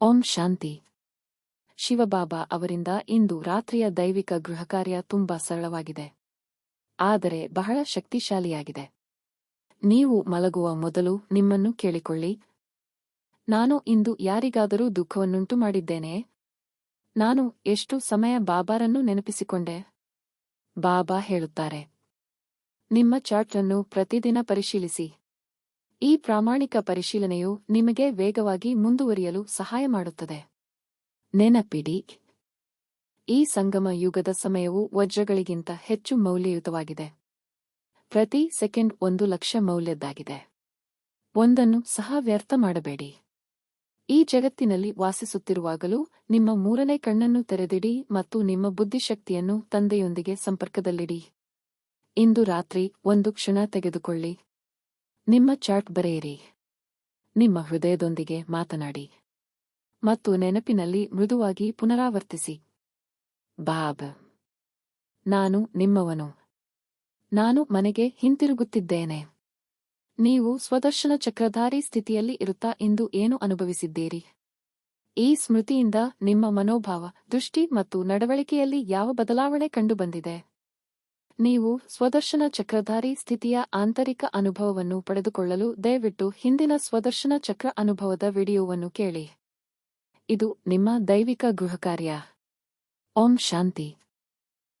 ಓಂ ಶಾಂತಿ. ಶಿವಬಾಬಾ ಅವರಿಂದ ಇಂದು ರಾತ್ರಿಯ ದೈವಿಕ ಗೃಹಕಾರ್ಯ ತುಂಬಾ ಸರಳವಾಗಿದೆ. ಆದರೆ ಬಹಳ ಶಕ್ತಿಶಾಲಿಯಾಗಿದೆ. ನೀವು ಮಲಗುವ ಮೊದಲು ನಿಮ್ಮನ್ನು ಕೇಳಿಕೊಳ್ಳಿ. ನಾನು ಇಂದು ಯಾರಿಗಾದರೂ ದುಃಖವನ್ನುಂಟು ಮಾಡಿದ್ದೇನೆ. ನಾನು ಎಷ್ಟು ಸಮಯ ಬಾಬಾರನ್ನು ನೆನಪಿಸಿಕೊಂಡೆ? ಬಾಬಾ ಹೇಳುತ್ತಾರೆ. ನಿಮ್ಮ ಚಾರ್ಟ್ ಅನ್ನು ಪ್ರತಿದಿನ ಪರಿಶೀಲಿಸಿ. ಈ ಪ್ರಾಮಾಣಿಕ ಪರಿಶೀಲನೆಯು ನಿಮಗೆ ವೇಗವಾಗಿ ಮುಂದುವರಿಯಲು ಸಹಾಯ ಮಾಡುತ್ತದೆ. ನೆನಪಿಡಿ, ಈ ಸಂಗಮ ಯುಗದ ಸಮಯವು ವಜ್ರಗಳಿಗಿಂತ ಹೆಚ್ಚು ಮೌಲ್ಯಯುತವಾಗಿದೆ. ಪ್ರತಿ ಸೆಕೆಂಡ್ ಒಂದು ಲಕ್ಷ ಮೌಲ್ಯದ್ದಾಗಿದೆ. ಒಂದನ್ನು ಸಹ ವ್ಯರ್ಥ ಮಾಡಬೇಡಿ. ಈ ಜಗತ್ತಿನಲ್ಲಿ ವಾಸಿಸುತ್ತಿರುವಾಗಲೂ ನಿಮ್ಮ ಮೂರನೇ ಕಣ್ಣನ್ನು ತೆರೆದಿಡಿ ಮತ್ತು ನಿಮ್ಮ ಬುದ್ಧಿಶಕ್ತಿಯನ್ನು ತಂದೆಯೊಂದಿಗೆ ಸಂಪರ್ಕದಲ್ಲಿಡಿ. ಇಂದು ರಾತ್ರಿ ಒಂದು ಕ್ಷಣ ತೆಗೆದುಕೊಳ್ಳಿ. ನಿಮ್ಮ ಚಾರ್ಟ್ ಬರೆಯಿರಿ. ನಿಮ್ಮ ಹೃದಯದೊಂದಿಗೆ ಮಾತನಾಡಿ. ಮತ್ತು ನೆನಪಿನಲ್ಲಿ ಮೃದುವಾಗಿ ಪುನರಾವರ್ತಿಸಿ. ಬಾಬ್. ನಾನು ನಿಮ್ಮವನು. ನಾನು ಮನೆಗೆ ಹಿಂತಿರುಗುತ್ತಿದ್ದೇನೆ. ನೀವು ಸ್ವದರ್ಶನ ಚಕ್ರಧಾರಿ ಸ್ಥಿತಿಯಲ್ಲಿ ಇರುತ್ತಾ ಇಂದು ಏನು ಅನುಭವಿಸಿದ್ದೀರಿ? ಈ ಸ್ಮೃತಿಯಿಂದ ನಿಮ್ಮ ಮನೋಭಾವ, ದೃಷ್ಟಿ ಮತ್ತು ನಡವಳಿಕೆಯಲ್ಲಿ ಯಾವ ಬದಲಾವಣೆ ಕಂಡುಬಂದಿದೆ? ನೀವು ಸ್ವದರ್ಶನ ಚಕ್ರಧಾರಿ ಸ್ಥಿತಿಯ ಆಂತರಿಕ ಅನುಭವವನ್ನು ಪಡೆದುಕೊಳ್ಳಲು ದಯವಿಟ್ಟು ಹಿಂದಿನ ಸ್ವದರ್ಶನ ಚಕ್ರ ಅನುಭವದ ವಿಡಿಯೋವನ್ನು ಕೇಳಿ. ಇದು ನಿಮ್ಮ ದೈವಿಕ ಗೃಹಕಾರ್ಯ. ಓಂ ಶಾಂತಿ.